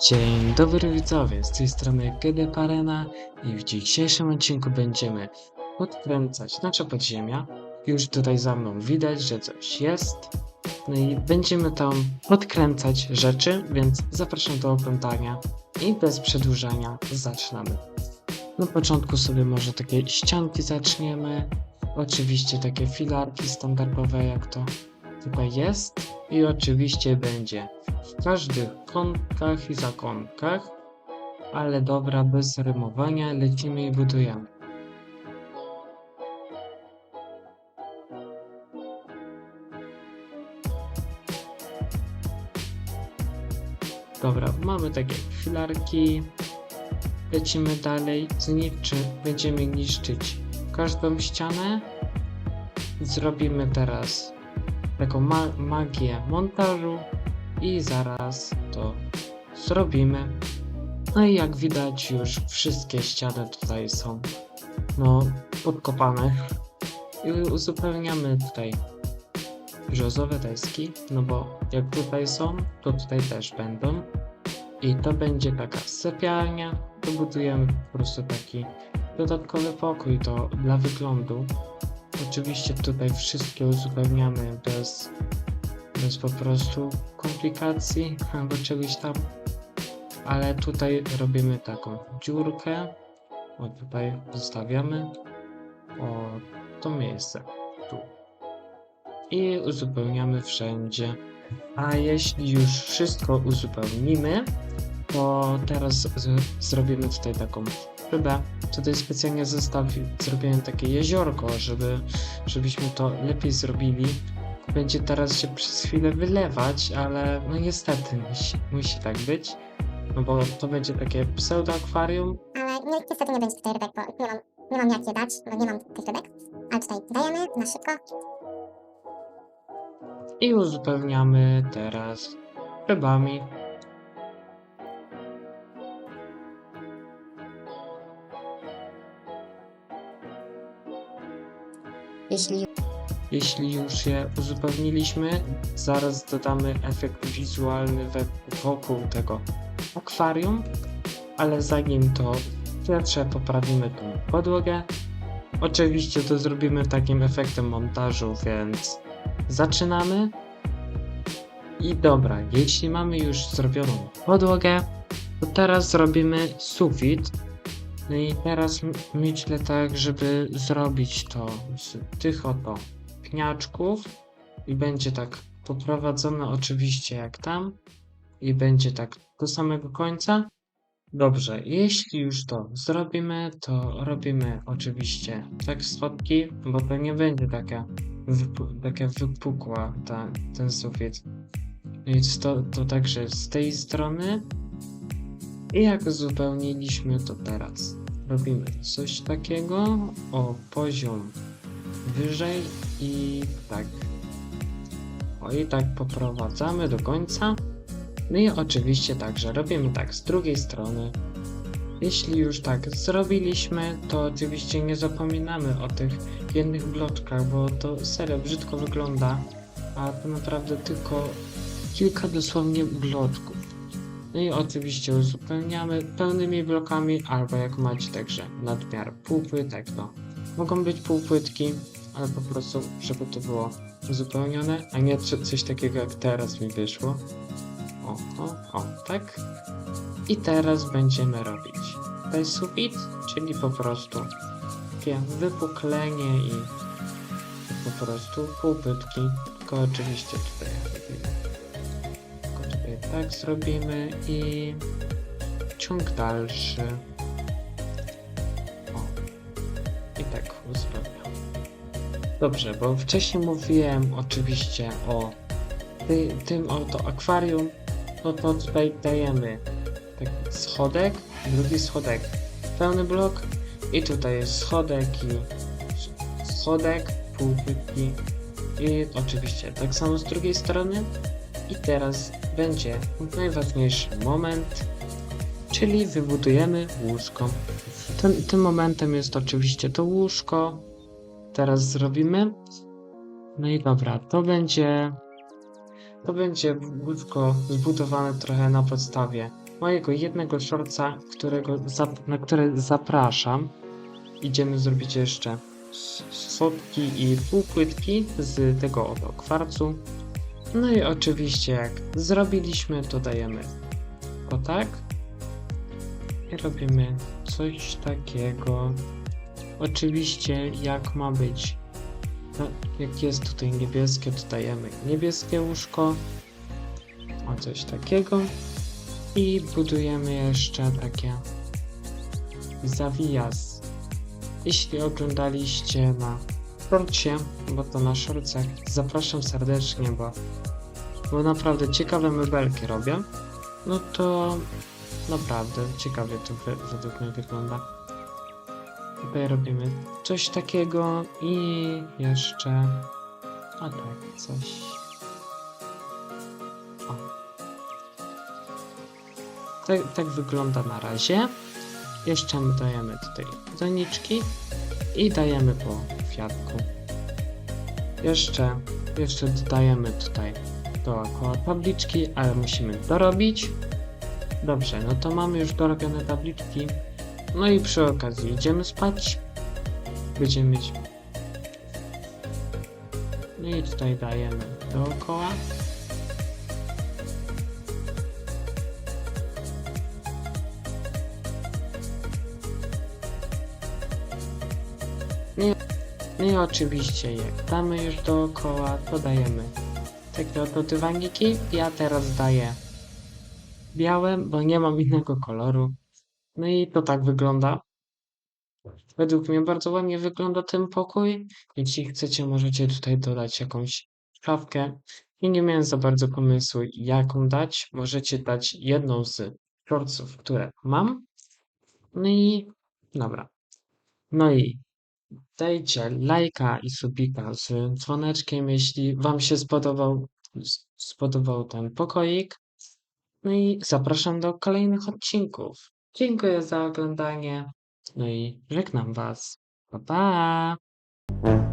Dzień dobry widzowie, z tej strony Gede Parena i w dzisiejszym odcinku będziemy podkręcać nasze podziemia. Już tutaj za mną widać, że coś jest. No i będziemy tam podkręcać rzeczy, więc zapraszam do oglądania i bez przedłużania zaczynamy. Na początku sobie może takie ścianki zaczniemy. Oczywiście takie filarki standardowe jak to tutaj jest. I oczywiście będzie w każdych kątkach i zakątkach, ale dobra, bez rymowania, lecimy i budujemy. Dobra, mamy takie filarki. Lecimy dalej. Zniszczy, będziemy niszczyć każdą ścianę. Zrobimy teraz taką ma magię montażu i zaraz to zrobimy. No i jak widać już wszystkie ściany tutaj są no podkopane i uzupełniamy tutaj brzozowe deski, no bo jak tutaj są, to tutaj też będą i to będzie taka sypialnia, to budujemy po prostu taki dodatkowy pokój to dla wyglądu. Oczywiście tutaj wszystkie uzupełniamy bez bez po prostu komplikacji albo czegoś tam. Ale tutaj robimy taką dziurkę. O tutaj zostawiamy. O to miejsce. Tu. I uzupełniamy wszędzie. A jeśli już wszystko uzupełnimy, to teraz zrobimy tutaj taką rybę. Tutaj specjalnie zestawi- zrobiłem takie jeziorko, żeby, żebyśmy to lepiej zrobili będzie teraz się przez chwilę wylewać, ale no niestety musi, musi tak być. No bo to będzie takie pseudo-akwarium. Ale nie, niestety nie będzie tutaj rybek, bo nie mam, nie mam jak je dać, bo nie mam tych rybek. Ale tutaj dajemy na szybko. I uzupełniamy teraz rybami. Jeśli Jeśli już je uzupełniliśmy, zaraz dodamy efekt wizualny wokół tego akwarium, ale zanim to pierwsze poprawimy tą podłogę. Oczywiście to zrobimy takim efektem montażu, więc zaczynamy. I dobra, jeśli mamy już zrobioną podłogę, to teraz zrobimy sufit. No i teraz myślę tak, żeby zrobić to z tych oto pniaczków i będzie tak poprowadzone oczywiście jak tam i będzie tak do samego końca. Dobrze, jeśli już to zrobimy, to robimy oczywiście tak schodki, bo to nie będzie taka, wypu- taka wypukła ta, ten sufit. Więc to, to także z tej strony. I jak uzupełniliśmy to teraz, robimy coś takiego o poziom wyżej i tak. O i tak poprowadzamy do końca. No i oczywiście także robimy tak z drugiej strony. Jeśli już tak zrobiliśmy, to oczywiście nie zapominamy o tych jednych bloczkach, bo to serio brzydko wygląda, a to naprawdę tylko kilka dosłownie bloczków. No i oczywiście uzupełniamy pełnymi blokami, albo jak macie także nadmiar półpłytek, to mogą być półpłytki, ale po prostu, żeby to było uzupełnione, a nie co- coś takiego jak teraz mi wyszło. O, o, o, tak. I teraz będziemy robić sufit, czyli po prostu takie wypuklenie i po prostu półpytki, tylko oczywiście tutaj tak zrobimy i ciąg dalszy. O, i tak uzupełniam. Dobrze, bo wcześniej mówiłem oczywiście o ty, tym oto akwarium, no to tutaj dajemy taki schodek, drugi schodek, pełny blok i tutaj jest schodek i schodek, półpytki i oczywiście tak samo z drugiej strony i teraz będzie najważniejszy moment, czyli wybudujemy łóżko. Tym, tym momentem jest oczywiście to łóżko, teraz zrobimy. No i dobra, to będzie to będzie łóżko zbudowane trochę na podstawie mojego jednego shortsa, którego na które zapraszam. Idziemy zrobić jeszcze s- schodki i półpłytki z tego oto kwarcu. No i oczywiście jak zrobiliśmy, to dajemy o tak. I robimy coś takiego. Oczywiście jak ma być, no, jak jest tutaj niebieskie, to dajemy niebieskie łóżko. O coś takiego. I budujemy jeszcze takie zawijas. Jeśli oglądaliście na shortcie, bo to na shortcach, zapraszam serdecznie, bo, bo naprawdę ciekawe mebelki robię. No to naprawdę ciekawie to według mnie wygląda. Tutaj robimy coś takiego i jeszcze... A tak, coś... O. Tak, tak wygląda na razie. Jeszcze my dajemy tutaj doniczki i dajemy po kwiatku. Jeszcze, jeszcze dodajemy tutaj dookoła tabliczki, ale musimy dorobić. Dobrze, no to mamy już dorobione tabliczki. No i przy okazji idziemy spać. Będziemy mieć. No i tutaj dajemy dookoła. I, no i oczywiście jak damy już dookoła, to dajemy takie oto dywaniki. Ja teraz daję białe, bo nie mam innego koloru. No i to tak wygląda. Według mnie bardzo ładnie wygląda ten pokój. Jeśli chcecie, możecie tutaj dodać jakąś szafkę. I nie miałem za bardzo pomysłu, jaką dać. Możecie dać jedną z shortsów, które mam. No i dobra. No i dajcie lajka i subika z dzwoneczkiem, jeśli Wam się spodobał, spodobał ten pokoik. No i zapraszam do kolejnych odcinków. Dziękuję za oglądanie. No i żegnam Was. Pa pa!